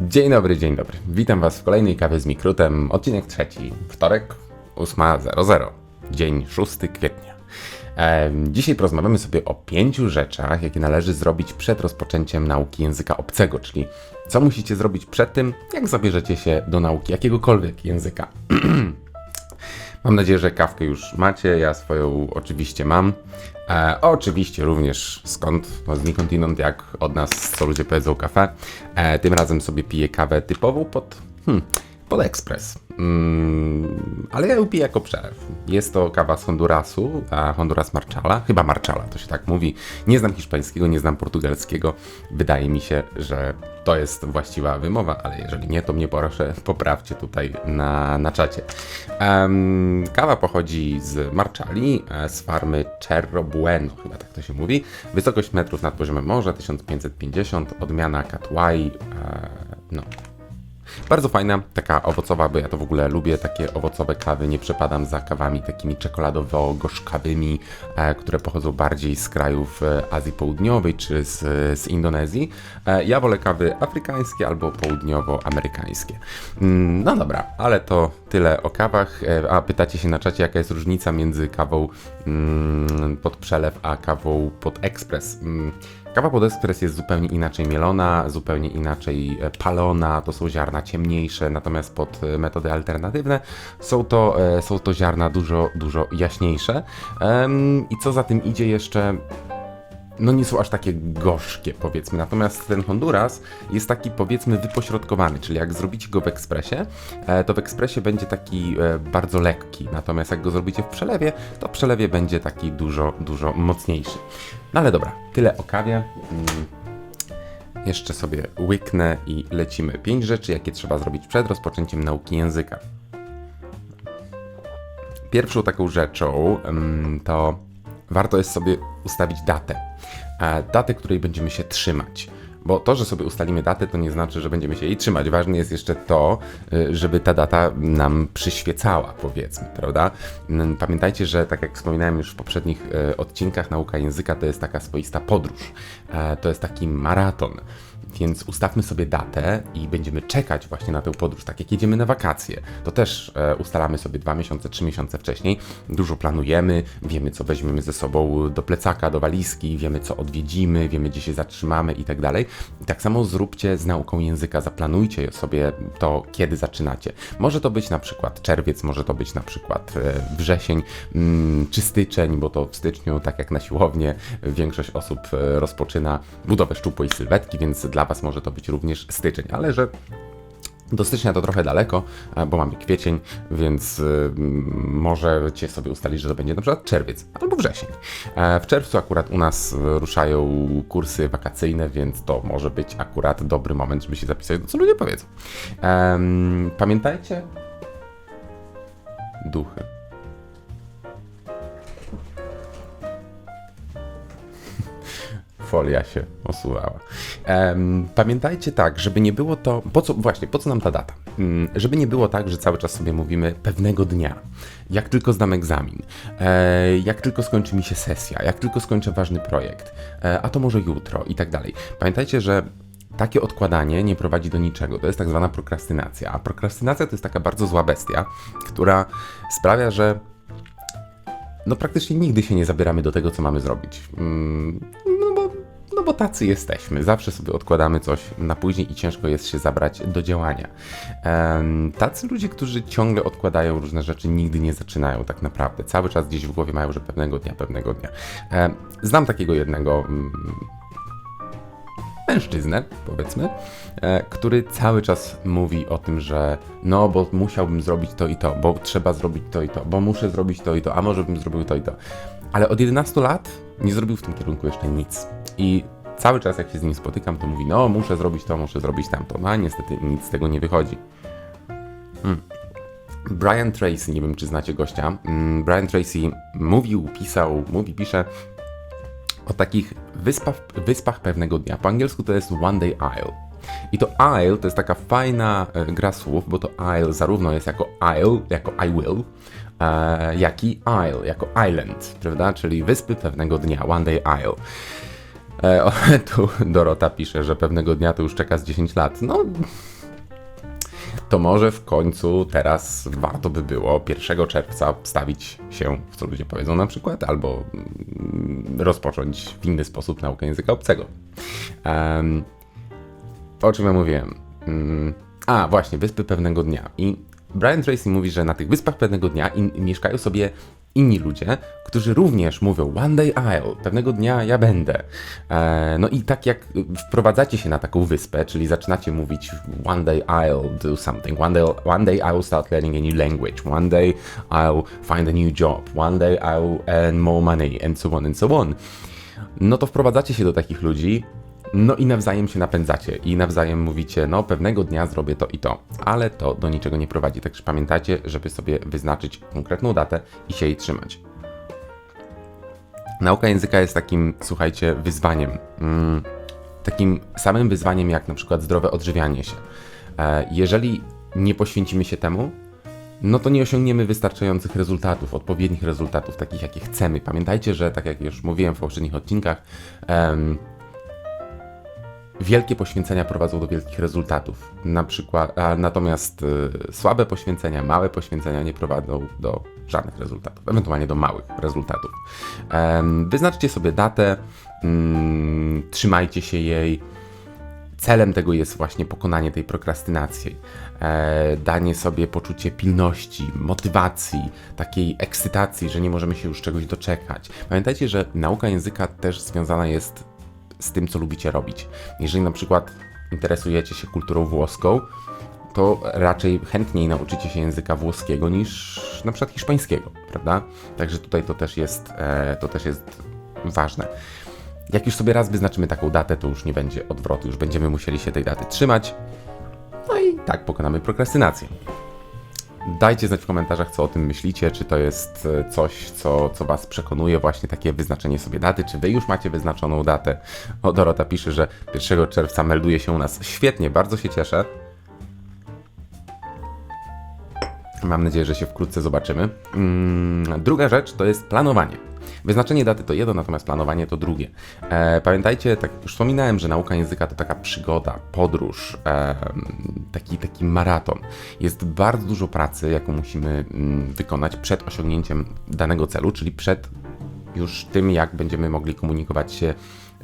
Dzień dobry, dzień dobry. Witam Was w kolejnej kawie z Mikrutem. Odcinek trzeci, wtorek, 8.00, dzień 6 kwietnia. Dzisiaj porozmawiamy sobie o pięciu rzeczach, jakie należy zrobić przed rozpoczęciem nauki języka obcego, czyli co musicie zrobić przed tym, jak zabierzecie się do nauki jakiegokolwiek języka. Mam nadzieję, że kawkę już macie. Ja swoją oczywiście mam. E, oczywiście również skąd? No znikądinąd jak od nas, co ludzie powiedzą kafe. E, tym razem sobie piję kawę typową pod, hmm, pod ekspres. Mm, ale ja ją piję jako przelew. Jest to kawa z Hondurasu, a Honduras Marchala. Chyba Marchala, to się tak mówi. Nie znam hiszpańskiego, nie znam portugalskiego. Wydaje mi się, że to jest właściwa wymowa, ale jeżeli nie, to mnie proszę poprawcie tutaj na, na czacie. Em, kawa pochodzi z Marczali, e, z farmy Cerro Bueno, chyba tak to się mówi. Wysokość metrów nad poziomem morza 1550, odmiana Katwai, e, no bardzo fajna, taka owocowa, bo ja to w ogóle lubię, takie owocowe kawy, nie przepadam za kawami takimi czekoladowo-gorzkawymi, e, które pochodzą bardziej z krajów e, Azji Południowej czy z, z Indonezji. E, ja wolę kawy afrykańskie albo południowoamerykańskie. Mm, no dobra, ale to tyle o kawach. A pytacie się na czacie, jaka jest różnica między kawą mm, pod przelew, a kawą pod ekspres. Kawa pod ekspres jest zupełnie inaczej mielona, zupełnie inaczej e, palona, to są ziarna ciemniejsze, natomiast pod e, metody alternatywne są to, e, są to ziarna dużo, dużo jaśniejsze. I co za tym idzie jeszcze, no nie są aż takie gorzkie powiedzmy, natomiast ten Honduras jest taki powiedzmy wypośrodkowany, czyli jak zrobicie go w ekspresie, e, to w ekspresie będzie taki e, bardzo lekki, natomiast jak go zrobicie w przelewie, to w przelewie będzie taki dużo, dużo mocniejszy. No ale dobra, tyle o kawie. Mm. Jeszcze sobie łyknę i lecimy. Pięć rzeczy, jakie trzeba zrobić przed rozpoczęciem nauki języka. Pierwszą taką rzeczą mm, to warto jest sobie ustawić datę. E, Datę, której będziemy się trzymać. Bo to, że sobie ustalimy datę, to nie znaczy, że będziemy się jej trzymać. Ważne jest jeszcze to, y, żeby ta data nam przyświecała, powiedzmy, prawda? Pamiętajcie, że tak jak wspominałem już w poprzednich y, odcinkach, nauka języka to jest taka swoista podróż. E, To jest taki maraton. Więc ustawmy sobie datę i będziemy czekać właśnie na tę podróż, tak jak jedziemy na wakacje. To też e, ustalamy sobie dwa miesiące, trzy miesiące wcześniej. Dużo planujemy, wiemy co weźmiemy ze sobą do plecaka, do walizki, wiemy co odwiedzimy, wiemy gdzie się zatrzymamy i tak dalej. Tak samo zróbcie z nauką języka, zaplanujcie sobie to, kiedy zaczynacie. Może to być na przykład czerwiec, może to być na przykład e, wrzesień mm, czy styczeń, bo to w styczniu, tak jak na siłownię, większość osób e, rozpoczyna budowę szczupłej sylwetki, więc dla Was może to być również styczeń, ale że do stycznia to trochę daleko, e, bo mamy kwiecień, więc y, możecie sobie ustalić, że to będzie na przykład czerwiec albo wrzesień. E, W czerwcu akurat u nas y, ruszają kursy wakacyjne, więc to może być akurat dobry moment, żeby się zapisać, co ludzie powiedzą. Pamiętajcie, duchy. Folia się osuwała. Em, pamiętajcie tak, żeby nie było to. Po co, właśnie, po co nam ta data? Mm, żeby nie było tak, że cały czas sobie mówimy pewnego dnia, jak tylko zdam egzamin, e, jak tylko skończy mi się sesja, jak tylko skończę ważny projekt, e, a to może jutro i tak dalej. Pamiętajcie, że takie odkładanie nie prowadzi do niczego. To jest tak zwana prokrastynacja. A prokrastynacja to jest taka bardzo zła bestia, która sprawia, że no praktycznie nigdy się nie zabieramy do tego, co mamy zrobić. No bo, tacy jesteśmy. Zawsze sobie odkładamy coś na później i ciężko jest się zabrać do działania. Tacy ludzie, którzy ciągle odkładają różne rzeczy, nigdy nie zaczynają tak naprawdę. Cały czas gdzieś w głowie mają, że pewnego dnia, pewnego dnia. Znam takiego jednego mm, mężczyznę, powiedzmy, e, który cały czas mówi o tym, że no, bo musiałbym zrobić to i to, bo trzeba zrobić to i to, bo muszę zrobić to i to, a może bym zrobił to i to. Ale od 11 lat nie zrobił w tym kierunku jeszcze nic. I cały czas, jak się z nim spotykam, to mówi: No, muszę zrobić to, muszę zrobić tamto. No, a niestety nic z tego nie wychodzi. Brian Tracy, nie wiem czy znacie gościa. Mm, Brian Tracy mówił, pisał, mówi, pisze o takich wyspach, wyspach pewnego dnia. Po angielsku to jest One Day Isle. I to Isle to jest taka fajna e, gra słów, bo to Isle zarówno jest jako Isle, jako I will, e, jak i Isle, jako Island, prawda? Czyli wyspy pewnego dnia, One Day Isle. E, tu Dorota pisze, że pewnego dnia to już czeka z 10 lat. No, to może w końcu teraz warto by było 1 czerwca wstawić się, w co ludzie powiedzą na przykład, albo mm, rozpocząć w inny sposób naukę języka obcego. Um, o czym ja mówiłem? Um, a, właśnie, wyspy pewnego dnia. I Brian Tracy mówi, że na tych wyspach pewnego dnia mieszkają sobie inni ludzie, którzy również mówią One day I'll, pewnego dnia ja będę. E, no i tak jak wprowadzacie się na taką wyspę, czyli zaczynacie mówić One day I'll do something, one day, one day I will start learning a new language, one day I'll find a new job, one day I'll earn more money, and so on, and so on. No to wprowadzacie się do takich ludzi, no i nawzajem się napędzacie i nawzajem mówicie, no pewnego dnia zrobię to i to, ale to do niczego nie prowadzi. Także pamiętajcie, żeby sobie wyznaczyć konkretną datę i się jej trzymać. Nauka języka jest takim, słuchajcie, wyzwaniem. Mm, takim samym wyzwaniem jak na przykład zdrowe odżywianie się. E, jeżeli nie poświęcimy się temu, no to nie osiągniemy wystarczających rezultatów, odpowiednich rezultatów, takich jakie chcemy. Pamiętajcie, że tak jak już mówiłem w poprzednich odcinkach, wielkie poświęcenia prowadzą do wielkich rezultatów. Na przykład, a natomiast y, słabe poświęcenia, małe poświęcenia nie prowadzą do żadnych rezultatów, ewentualnie do małych rezultatów. Wyznaczcie sobie datę, mm, trzymajcie się jej. Celem tego jest właśnie pokonanie tej prokrastynacji, e, danie sobie poczucie pilności, motywacji, takiej ekscytacji, że nie możemy się już czegoś doczekać. Pamiętajcie, że nauka języka też związana jest z tym, co lubicie robić. Jeżeli na przykład interesujecie się kulturą włoską, to raczej chętniej nauczycie się języka włoskiego niż na przykład hiszpańskiego, prawda? Także tutaj to też jest, e, to też jest ważne. Jak już sobie raz wyznaczymy taką datę, to już nie będzie odwrotu, już będziemy musieli się tej daty trzymać. No i tak pokonamy prokrastynację. Dajcie znać w komentarzach, co o tym myślicie, czy to jest e, coś, co, co Was przekonuje, właśnie takie wyznaczenie sobie daty, czy Wy już macie wyznaczoną datę. O, Dorota pisze, że 1 czerwca melduje się u nas. Świetnie, bardzo się cieszę. Mam nadzieję, że się wkrótce zobaczymy. Mm, druga rzecz to jest planowanie. Wyznaczenie daty to jedno, natomiast planowanie to drugie. E, pamiętajcie, tak jak już wspominałem, że nauka języka to taka przygoda, podróż, e, taki, taki maraton. Jest bardzo dużo pracy, jaką musimy mm, wykonać przed osiągnięciem danego celu, czyli przed już tym, jak będziemy mogli komunikować się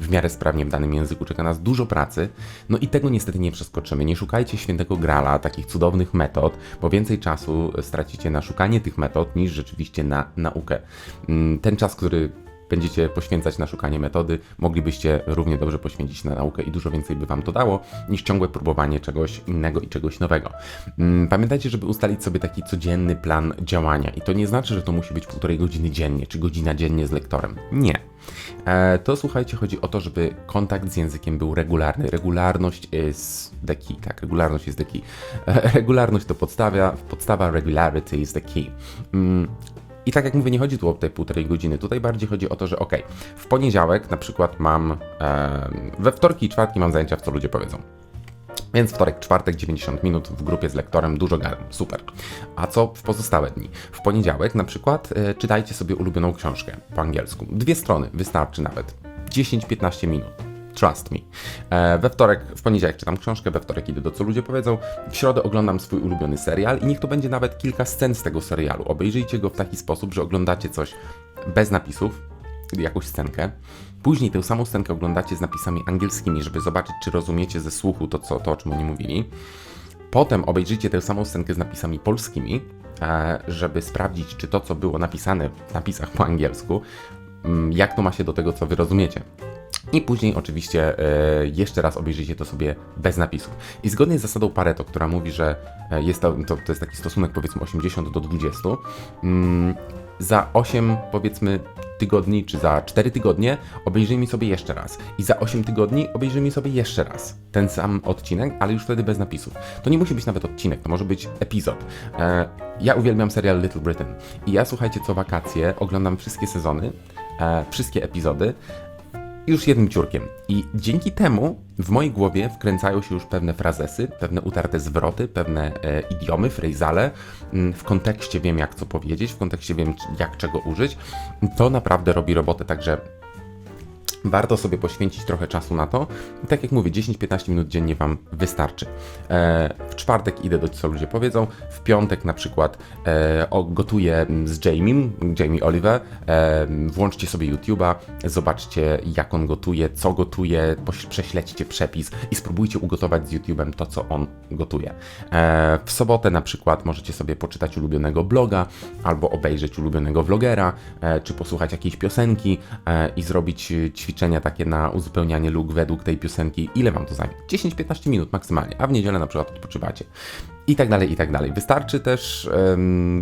w miarę sprawnie w danym języku. Czeka nas dużo pracy, no i tego niestety nie przeskoczymy. Nie szukajcie świętego grala, takich cudownych metod, bo więcej czasu stracicie na szukanie tych metod niż rzeczywiście na naukę. Mm, Ten czas, który będziecie poświęcać na szukanie metody, moglibyście równie dobrze poświęcić na naukę i dużo więcej by Wam to dało, niż ciągłe próbowanie czegoś innego i czegoś nowego. Mm, Pamiętajcie, żeby ustalić sobie taki codzienny plan działania i to nie znaczy, że to musi być półtorej godziny dziennie, czy godzina dziennie z lektorem. Nie. E, To słuchajcie, chodzi o to, żeby kontakt z językiem był regularny. Regularność is the key, tak, regularność jest the key. Regularność to podstawa, podstawa regularity is the key. I tak jak mówię, nie chodzi tu o te półtorej godziny. Tutaj bardziej chodzi o to, że ok, w poniedziałek na przykład mam, e, we wtorki i czwartki mam zajęcia w co ludzie powiedzą. Więc wtorek, czwartek, 90 minut w grupie z lektorem, dużo gadam, super. A co w pozostałe dni? W poniedziałek na przykład e, czytajcie sobie ulubioną książkę po angielsku. Dwie strony, wystarczy nawet. 10-15 minut. Trust me. E, we wtorek, w poniedziałek czytam książkę, we wtorek idę do co ludzie powiedzą, w środę oglądam swój ulubiony serial i niech to będzie nawet kilka scen z tego serialu. Obejrzyjcie go w taki sposób, że oglądacie coś bez napisów, jakąś scenkę. Później tę samą scenkę oglądacie z napisami angielskimi, żeby zobaczyć, czy rozumiecie ze słuchu to, co, to o czym oni mówili. Potem obejrzyjcie tę samą scenkę z napisami polskimi, e, żeby sprawdzić, czy to, co było napisane w napisach po angielsku, mm, jak to ma się do tego, co wy rozumiecie. I później oczywiście e, jeszcze raz obejrzyjcie to sobie bez napisów. I zgodnie z zasadą Pareto, która mówi, że e, jest to, to, jest taki stosunek powiedzmy 80 do 20, mm, za 8 powiedzmy tygodni, czy za 4 tygodnie obejrzyjmy sobie jeszcze raz. I za 8 tygodni obejrzyjmy sobie jeszcze raz ten sam odcinek, ale już wtedy bez napisów. To nie musi być nawet odcinek, to może być epizod. E, ja uwielbiam serial Little Britain. I ja słuchajcie, co wakacje oglądam wszystkie sezony, wszystkie epizody, już jednym ciurkiem. I dzięki temu w mojej głowie wkręcają się już pewne frazesy, pewne utarte zwroty, pewne e, idiomy, frejzale. Mm, W kontekście wiem, jak co powiedzieć, w kontekście wiem, jak czego użyć. To naprawdę robi robotę, także warto sobie poświęcić trochę czasu na to. I tak jak mówię, 10-15 minut dziennie Wam wystarczy. E, w czwartek idę do co ludzie powiedzą, w piątek na przykład e, gotuję z Jamie, Jamie Oliver. E, włączcie sobie YouTube'a, zobaczcie jak on gotuje, co gotuje, prześledźcie przepis i spróbujcie ugotować z YouTube'em to, co on gotuje. W sobotę na przykład możecie sobie poczytać ulubionego bloga, albo obejrzeć ulubionego vlogera, czy posłuchać jakiejś piosenki i zrobić ćwiczenia takie na uzupełnianie luk według tej piosenki. Ile wam to zajmie? 10-15 minut maksymalnie, a w niedzielę na przykład odpoczywacie. I tak dalej, i tak dalej. Wystarczy też,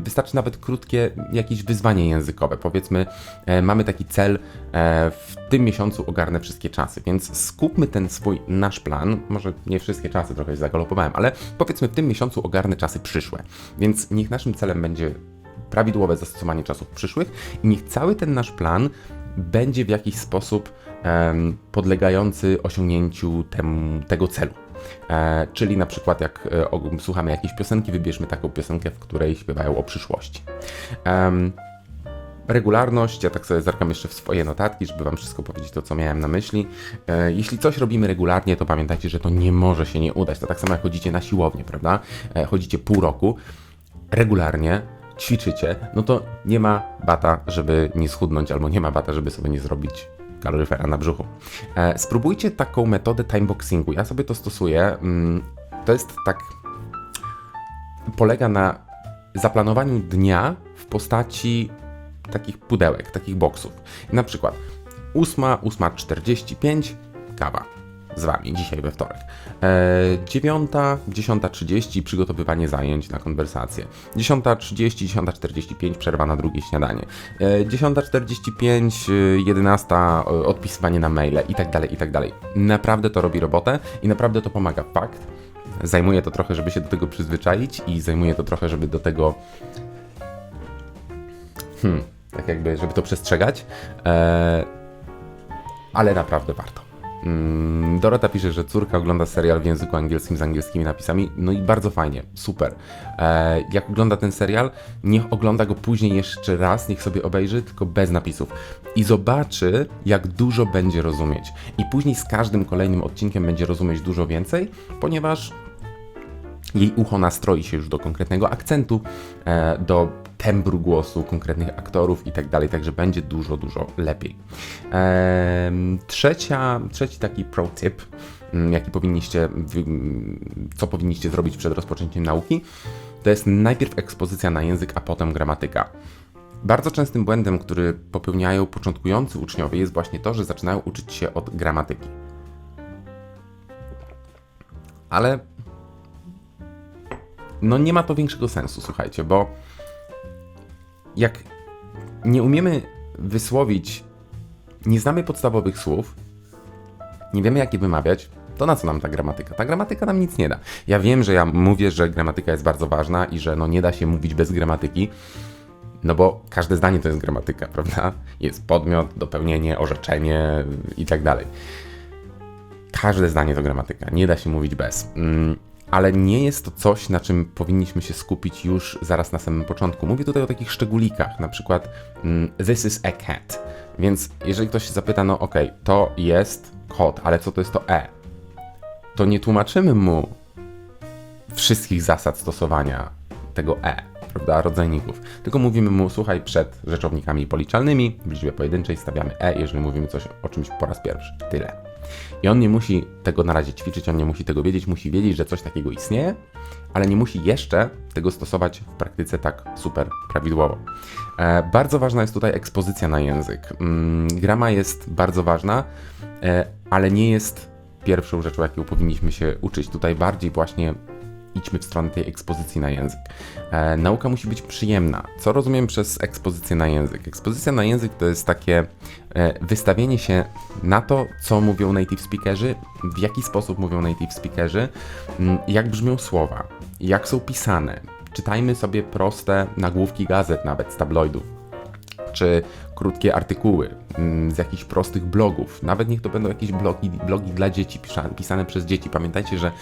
wystarczy nawet krótkie jakieś wyzwanie językowe. Powiedzmy, e, mamy taki cel, e, w tym miesiącu ogarnę wszystkie czasy, więc skupmy ten swój nasz plan. Może nie wszystkie czasy, trochę się zagalopowałem, ale powiedzmy, w tym miesiącu ogarnę czasy przyszłe. Więc niech naszym celem będzie prawidłowe zastosowanie czasów przyszłych i niech cały ten nasz plan będzie w jakiś sposób podlegający osiągnięciu tego celu. E, czyli na przykład jak e, słuchamy jakiejś piosenki, wybierzmy taką piosenkę, w której śpiewają o przyszłości. Regularność, ja tak sobie zerkam jeszcze w swoje notatki, żeby Wam wszystko powiedzieć to, co miałem na myśli. E, jeśli coś robimy regularnie, to pamiętajcie, że to nie może się nie udać. To tak samo jak chodzicie na siłownię, prawda? Chodzicie pół roku, regularnie ćwiczycie, no to nie ma bata, żeby nie schudnąć, albo nie ma bata, żeby sobie nie zrobić kaloryfera na brzuchu. E, spróbujcie taką metodę timeboxingu. Ja sobie to stosuję. Mm, to jest tak. Polega na zaplanowaniu dnia w postaci takich pudełek, takich boksów. Na przykład 8, 8.45 kawa z Wami dzisiaj we wtorek. E, 9, 10.30 przygotowywanie zajęć na konwersację. 10.30, 10.45 przerwa na drugie śniadanie. E, 10.45, e, 11 e, odpisywanie na maile i tak dalej, i tak dalej. Naprawdę to robi robotę i naprawdę to pomaga. Fakt. Zajmuje to trochę, żeby się do tego przyzwyczaić i zajmuje to trochę, żeby do tego hmm, tak jakby, żeby to przestrzegać, e, ale naprawdę warto. Mm, Dorota pisze, że córka ogląda serial w języku angielskim z angielskimi napisami, no i bardzo fajnie, super. E, jak ogląda ten serial, niech ogląda go później jeszcze raz, niech sobie obejrzy, tylko bez napisów. I zobaczy, jak dużo będzie rozumieć. I później z każdym kolejnym odcinkiem będzie rozumieć dużo więcej, ponieważ jej ucho nastroi się już do konkretnego akcentu, e, do tembru głosu konkretnych aktorów i tak dalej, także będzie dużo, dużo lepiej. Trzecia, trzeci taki pro tip, mm, jaki powinniście, mm, co powinniście zrobić przed rozpoczęciem nauki, to jest najpierw ekspozycja na język, a potem gramatyka. Bardzo częstym błędem, który popełniają początkujący uczniowie, jest właśnie to, że zaczynają uczyć się od gramatyki. Ale no nie ma to większego sensu, słuchajcie, bo jak nie umiemy wysłowić, nie znamy podstawowych słów, nie wiemy jak je wymawiać, to na co nam ta gramatyka? Ta gramatyka nam nic nie da. Ja wiem, że ja mówię, że gramatyka jest bardzo ważna i że no nie da się mówić bez gramatyki, no bo każde zdanie to jest gramatyka, prawda? Jest podmiot, dopełnienie, orzeczenie i tak dalej. Każde zdanie to gramatyka, nie da się mówić bez. Ale nie jest to coś, na czym powinniśmy się skupić już zaraz na samym początku. Mówię tutaj o takich szczególikach, na przykład mm, this is a cat. Więc jeżeli ktoś się zapyta, no okej, to jest kot, ale co to jest to e? To nie tłumaczymy mu wszystkich zasad stosowania tego e, prawda, rodzajników. Tylko mówimy mu, słuchaj, przed rzeczownikami policzalnymi w liczbie pojedynczej stawiamy e, jeżeli mówimy coś o czymś po raz pierwszy. Tyle. I on nie musi tego na razie ćwiczyć, on nie musi tego wiedzieć, musi wiedzieć, że coś takiego istnieje, ale nie musi jeszcze tego stosować w praktyce tak super prawidłowo. E, bardzo ważna jest tutaj ekspozycja na język. Mm, grama jest bardzo ważna, e, ale nie jest pierwszą rzeczą, jaką powinniśmy się uczyć. Tutaj bardziej właśnie idźmy w stronę tej ekspozycji na język. E, nauka musi być przyjemna. Co rozumiem przez ekspozycję na język? Ekspozycja na język to jest takie e, wystawienie się na to, co mówią native speakerzy, w jaki sposób mówią native speakerzy, m, jak brzmią słowa, jak są pisane. Czytajmy sobie proste nagłówki gazet, nawet z tabloidów Wystarczy krótkie artykuły mm, z jakichś prostych blogów. Nawet niech to będą jakieś blogi, blogi dla dzieci, pisane, przez dzieci. Pamiętajcie, że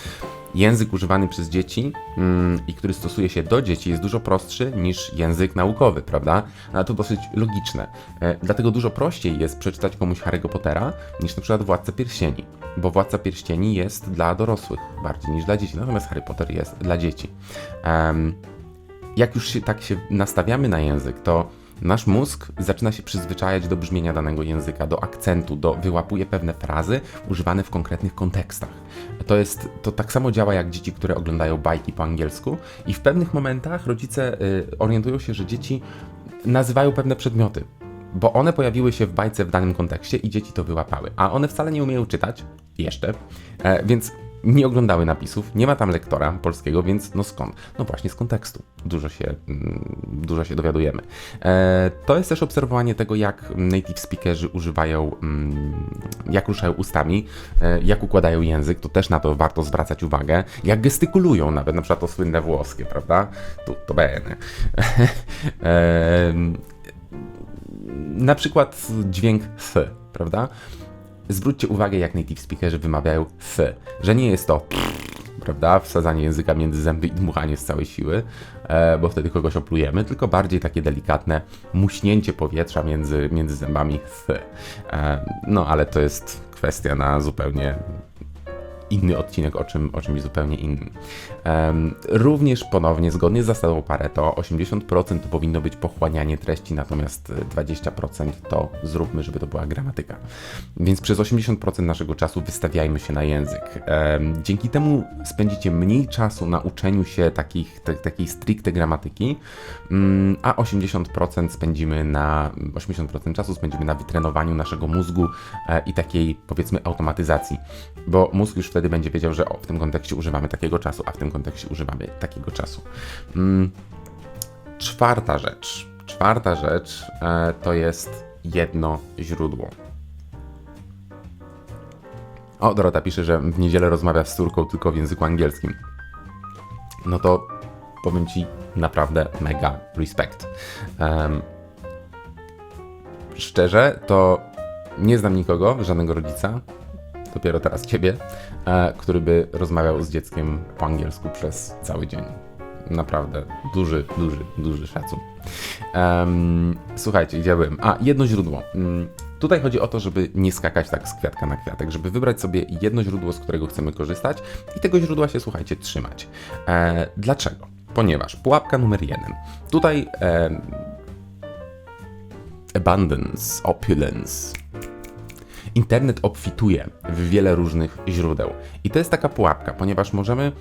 język używany przez dzieci mm, i który stosuje się do dzieci jest dużo prostszy niż język naukowy, prawda? No to dosyć logiczne. E, dlatego dużo prościej jest przeczytać komuś Harry'ego Pottera niż na przykład Władca Pierścieni, bo Władca Pierścieni jest dla dorosłych bardziej niż dla dzieci, natomiast Harry Potter jest dla dzieci. Jak już się tak się nastawiamy na język, to nasz mózg zaczyna się przyzwyczajać do brzmienia danego języka, do akcentu, do wyłapuje pewne frazy używane w konkretnych kontekstach. To jest to tak samo działa jak dzieci, które oglądają bajki po angielsku i w pewnych momentach rodzice y, orientują się, że dzieci nazywają pewne przedmioty, bo one pojawiły się w bajce w danym kontekście i dzieci to wyłapały, a one wcale nie umieją czytać jeszcze, e, więc nie oglądały napisów, nie ma tam lektora polskiego, więc no skąd? No właśnie z kontekstu. Dużo się, mm, dużo się dowiadujemy. E, to jest też obserwowanie tego, jak native speakerzy używają, mm, jak ruszają ustami, e, jak układają język, to też na to warto zwracać uwagę. Jak gestykulują nawet, na przykład to słynne włoskie, prawda? Tu, to bene. e, na przykład dźwięk th, prawda? Zwróćcie uwagę, jak native speakerzy wymawiają f, że nie jest to prawda, wsadzanie języka między zęby i dmuchanie z całej siły, e, bo wtedy kogoś oplujemy, tylko bardziej takie delikatne muśnięcie powietrza między, między zębami. E, no ale to jest kwestia na zupełnie inny odcinek o, czym, o czymś zupełnie innym. Również ponownie, zgodnie z zasadą Pareto, 80% to powinno być pochłanianie treści, natomiast 20% to zróbmy, żeby to była gramatyka. Więc przez 80% naszego czasu wystawiajmy się na język. Dzięki temu spędzicie mniej czasu na uczeniu się takich, te, takiej stricte gramatyki, um, a 80% spędzimy na 80% czasu spędzimy na wytrenowaniu naszego mózgu e, i takiej powiedzmy automatyzacji, bo mózg już wtedy będzie wiedział, że o, w tym kontekście używamy takiego czasu, a w tym kontekście używamy takiego czasu. Mm. Czwarta rzecz. Czwarta rzecz e, to jest jedno źródło. O, Dorota pisze, że w niedzielę rozmawia z córką tylko w języku angielskim. No to powiem Ci naprawdę mega respekt. Um, szczerze, to nie znam nikogo, żadnego rodzica, dopiero teraz ciebie, e, który by rozmawiał z dzieckiem po angielsku przez cały dzień. Naprawdę duży, duży, duży szacun. Um, słuchajcie, gdzie byłem? A, jedno źródło. Um, Tutaj chodzi o to, żeby nie skakać tak z kwiatka na kwiatek, żeby wybrać sobie jedno źródło, z którego chcemy korzystać i tego źródła się, słuchajcie, trzymać. E, dlaczego? Ponieważ pułapka numer jeden. Tutaj e, abundance, opulence, internet obfituje w wiele różnych źródeł. I to jest taka pułapka, ponieważ możemy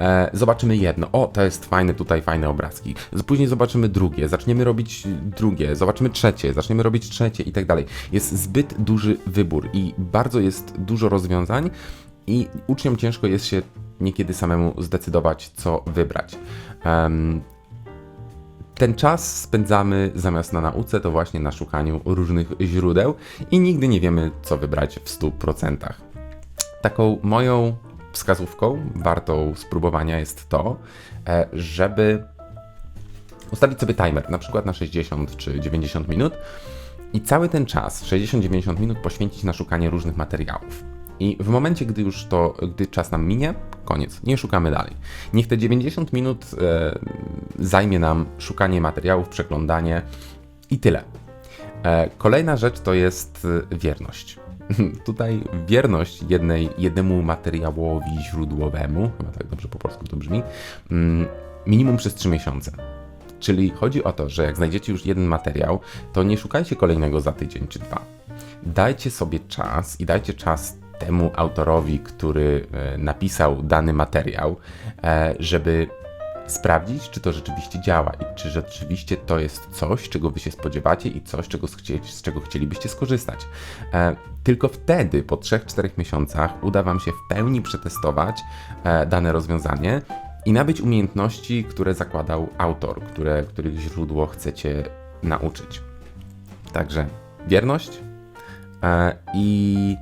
E, zobaczymy jedno, o to jest fajne, tutaj fajne obrazki. Później zobaczymy drugie, zaczniemy robić drugie, zobaczymy trzecie, zaczniemy robić trzecie i tak dalej. Jest zbyt duży wybór i bardzo jest dużo rozwiązań i uczniom ciężko jest się niekiedy samemu zdecydować, co wybrać. Um, ten czas spędzamy zamiast na nauce, to właśnie na szukaniu różnych źródeł i nigdy nie wiemy, co wybrać w 100%. Taką moją wskazówką wartą spróbowania jest to, e, żeby ustawić sobie timer, na przykład na 60 czy 90 minut i cały ten czas, 60-90 minut, poświęcić na szukanie różnych materiałów. I w momencie, gdy już to, gdy czas nam minie, koniec, nie szukamy dalej. Niech te 90 minut e, zajmie nam szukanie materiałów, przeglądanie i tyle. E, kolejna rzecz to jest e, wierność. Tutaj wierność jednej, jednemu materiałowi źródłowemu, chyba tak dobrze po polsku to brzmi, mm, minimum przez 3 miesiące. Czyli chodzi o to, że jak znajdziecie już jeden materiał, to nie szukajcie kolejnego za tydzień czy dwa. Dajcie sobie czas i dajcie czas temu autorowi, który e, napisał dany materiał, e, żeby sprawdzić, czy to rzeczywiście działa i czy rzeczywiście to jest coś, czego wy się spodziewacie i coś, czego z czego chcielibyście skorzystać. E, tylko wtedy, po 3-4 miesiącach, uda wam się w pełni przetestować dane rozwiązanie i nabyć umiejętności, które zakładał autor, które, których źródło chcecie nauczyć. Także wierność i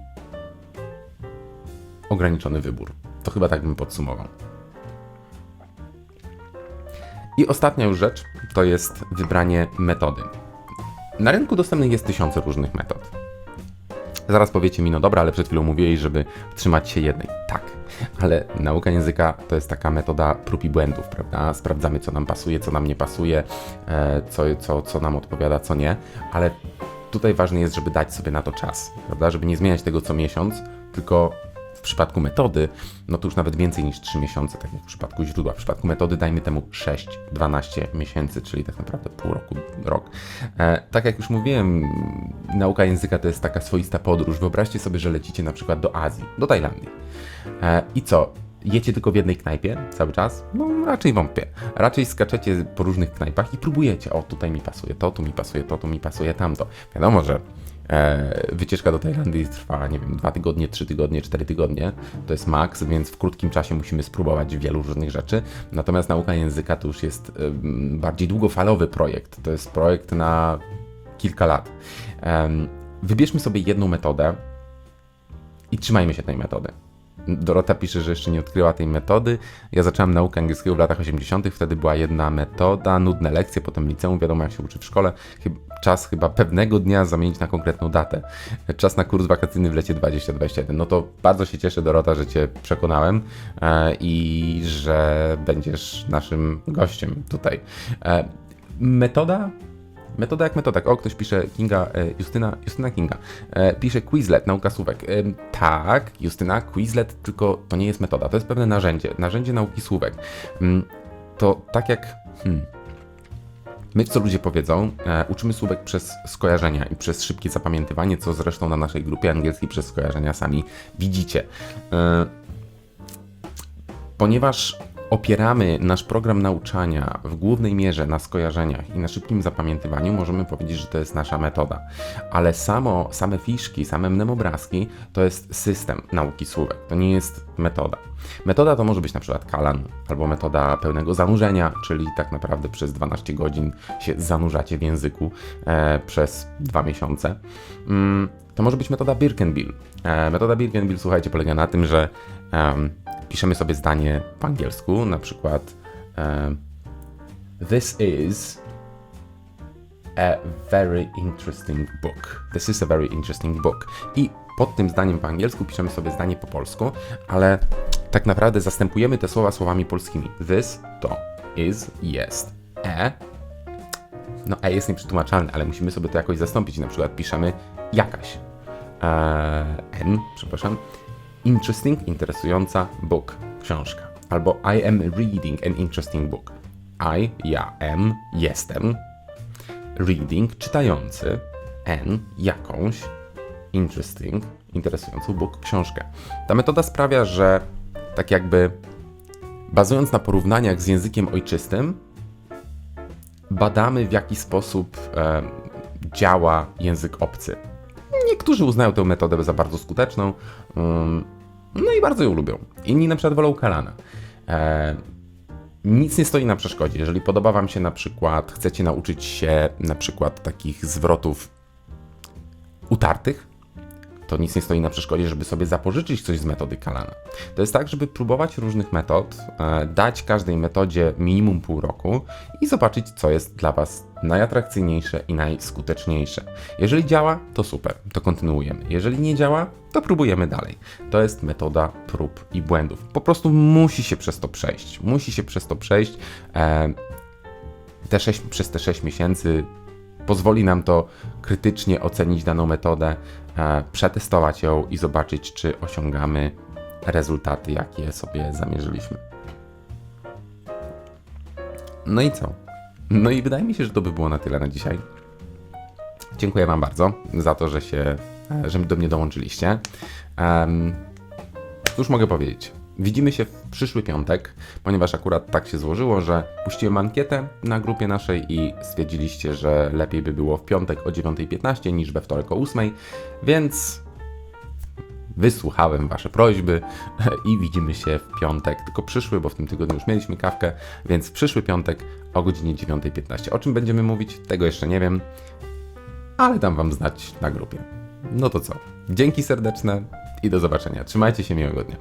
ograniczony wybór. To chyba tak bym podsumował. I ostatnia już rzecz to jest wybranie metody. Na rynku dostępnych jest tysiące różnych metod. Zaraz powiecie mi, no dobra, ale przed chwilą mówiłeś, żeby trzymać się jednej. Tak, ale nauka języka to jest taka metoda prób i błędów, prawda? Sprawdzamy, co nam pasuje, co nam nie pasuje, e, co, co, co nam odpowiada, co nie, ale tutaj ważne jest, żeby dać sobie na to czas, prawda? Żeby nie zmieniać tego co miesiąc, tylko przypadku metody, no to już nawet więcej niż 3 miesiące, tak jak w przypadku źródła. W przypadku metody dajmy temu 6-12 miesięcy, czyli tak naprawdę pół roku, rok. E, tak jak już mówiłem, nauka języka to jest taka swoista podróż. Wyobraźcie sobie, że lecicie na przykład do Azji, do Tajlandii. E, I co? Jecie tylko w jednej knajpie cały czas? No raczej wątpię. Raczej skaczecie po różnych knajpach i próbujecie. O, tutaj mi pasuje to, tu mi pasuje to, tu mi pasuje tamto. Wiadomo, że wycieczka do Tajlandii trwa, nie wiem, dwa tygodnie, trzy tygodnie, cztery tygodnie. To jest maks, więc w krótkim czasie musimy spróbować wielu różnych rzeczy. Natomiast nauka języka to już jest bardziej długofalowy projekt. To jest projekt na kilka lat. Wybierzmy sobie jedną metodę i trzymajmy się tej metody. Dorota pisze, że jeszcze nie odkryła tej metody. Ja zacząłem naukę angielskiego w latach 80., wtedy była jedna metoda, nudne lekcje, potem liceum, wiadomo jak się uczy w szkole. Chyb- czas chyba pewnego dnia zamienić na konkretną datę. Czas na kurs wakacyjny w lecie 2021. No to bardzo się cieszę, Dorota, że Cię przekonałem e, i że będziesz naszym gościem tutaj. E, metoda Metoda jak metoda. O, ktoś pisze Kinga, e, Justyna, Justyna Kinga. Pisze Quizlet, nauka słówek. Tak, Justyna, Quizlet, tylko to nie jest metoda, to jest pewne narzędzie. Narzędzie nauki słówek. Mm, to tak jak. Hmm, My, co ludzie powiedzą, e, uczymy słówek przez skojarzenia i przez szybkie zapamiętywanie, co zresztą na naszej grupie angielskiej przez skojarzenia sami widzicie. E, ponieważ opieramy nasz program nauczania w głównej mierze na skojarzeniach i na szybkim zapamiętywaniu, możemy powiedzieć, że to jest nasza metoda. Ale samo, same fiszki, same mnemobrazki to jest system nauki słówek, to nie jest metoda. Metoda to może być na przykład kalan albo metoda pełnego zanurzenia, czyli tak naprawdę przez 12 godzin się zanurzacie w języku e, przez dwa miesiące. Mm, to może być metoda Birkenbill. E, metoda Birkenbill, słuchajcie, polega na tym, że piszemy sobie zdanie po angielsku, na przykład em, This is a very interesting book. This is a very interesting book. I pod tym zdaniem po angielsku piszemy sobie zdanie po polsku, ale tak naprawdę zastępujemy te słowa słowami polskimi. This to is, jest. E no E jest nieprzetłumaczalne, ale musimy sobie to jakoś zastąpić. Na przykład piszemy jakaś. Eee, N, przepraszam. Interesting, interesująca book, książka. Albo I am reading an interesting book. I, ja, am, jestem. Reading, czytający. N, jakąś. Interesting, interesującą book, książkę. Ta metoda sprawia, że tak jakby bazując na porównaniach z językiem ojczystym, badamy w jaki sposób e, działa język obcy. Niektórzy uznają tę metodę za bardzo skuteczną, no i bardzo ją lubią. Inni na przykład wolą Kalana. E, nic nie stoi na przeszkodzie. Jeżeli podoba Wam się na przykład, chcecie nauczyć się na przykład takich zwrotów utartych, to nic nie stoi na przeszkodzie, żeby sobie zapożyczyć coś z metody Kalana. To jest tak, żeby próbować różnych metod, e, dać każdej metodzie minimum pół roku i zobaczyć, co jest dla Was najatrakcyjniejsze i najskuteczniejsze. Jeżeli działa, to super, to kontynuujemy. Jeżeli nie działa, to próbujemy dalej. To jest metoda prób i błędów. Po prostu musi się przez to przejść. Musi się przez to przejść. E, te sześć, przez te 6 miesięcy pozwoli nam to krytycznie ocenić daną metodę, przetestować ją i zobaczyć, czy osiągamy rezultaty, jakie sobie zamierzyliśmy. No i co? No i wydaje mi się, że to by było na tyle na dzisiaj. Dziękuję Wam bardzo za to, że się, e, że do mnie dołączyliście. Cóż mogę powiedzieć? Widzimy się w przyszły piątek, ponieważ akurat tak się złożyło, że puściłem ankietę na grupie naszej i stwierdziliście, że lepiej by było w piątek o 9.15 niż we wtorek o 8.00, więc wysłuchałem Wasze prośby i widzimy się w piątek, tylko przyszły, bo w tym tygodniu już mieliśmy kawkę, więc przyszły piątek o godzinie 9.15. O czym będziemy mówić, tego jeszcze nie wiem, ale dam Wam znać na grupie. No to co? Dzięki serdeczne i do zobaczenia. Trzymajcie się miłego dnia.